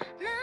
No.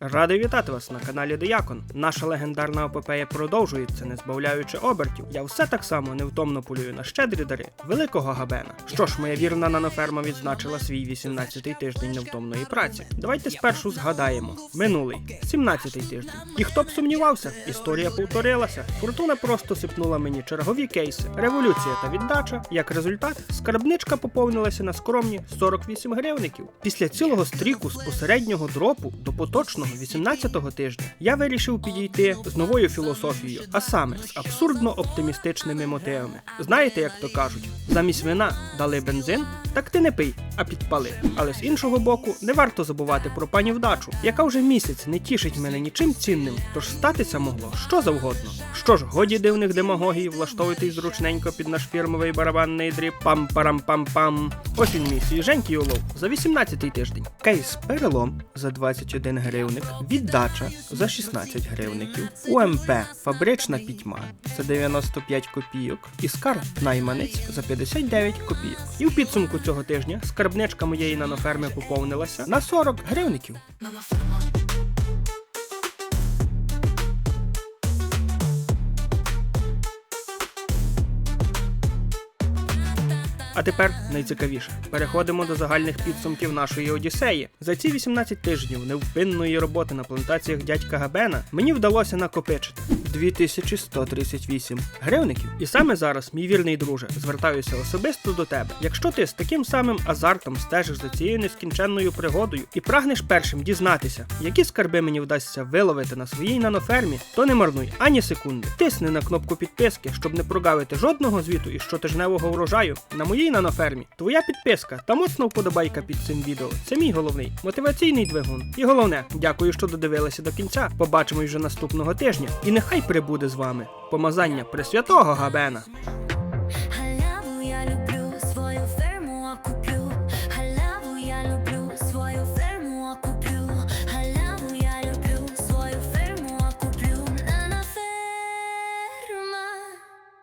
Радий вітати вас на каналі Диякон. Наша легендарна епопея продовжується, не збавляючи обертів. Я все так само невтомно полюю на щедрі дари великого габена. Що ж, моя вірна наноферма відзначила свій 18-й тиждень невтомної праці. Давайте спершу згадаємо минулий, 17-й тиждень. І хто б сумнівався, історія повторилася. Фортуна просто сипнула мені чергові кейси, революція та віддача. Як результат, скарбничка поповнилася на скромні 48 гривників. Після цілого стріку з посереднього дропу до поточного 18-го тижня я вирішив підійти з новою філософією, а саме з абсурдно оптимістичними мотивами. Знаєте, як то кажуть, замість вина дали бензин, так ти не пий, а підпали. Але з іншого боку, не варто забувати про пані вдачу, яка вже місяць не тішить мене нічим цінним, тож статися могло що завгодно. Що ж, годі дивних демагогій, влаштовуйтесь зручненько під наш фірмовий барабанний дріб пам-парам-пам-пам. Ось він мій свіженький улов за 18-й тиждень. Кейс перелом за 21 гривник, віддача за 16 гривників, УМП фабрична пітьма за 95 копійок і скарб найманець за 59 копійок. І в підсумку цього тижня скарбничка моєї наноферми поповнилася на 40 гривників. А тепер найцікавіше. Переходимо до загальних підсумків нашої Одіссеї. За ці 18 тижнів невпинної роботи на плантаціях дядька Габена мені вдалося накопичити 2138 гривників. І саме зараз, мій вірний друже, звертаюся особисто до тебе. Якщо ти з таким самим азартом стежиш за цією нескінченною пригодою і прагнеш першим дізнатися, які скарби мені вдасться виловити на своїй нанофермі, то не марнуй ані секунди. Тисни на кнопку підписки, щоб не прогавити жодного звіту із щотижневого врожаю на моїй нанофермі. Твоя підписка та моцна вподобайка під цим відео. Це мій головний мотиваційний двигун. І головне, дякую, що додивилися до кінця. Побачимось вже наступного тижня. І нехай прибуде з вами помазання Пресвятого Габена.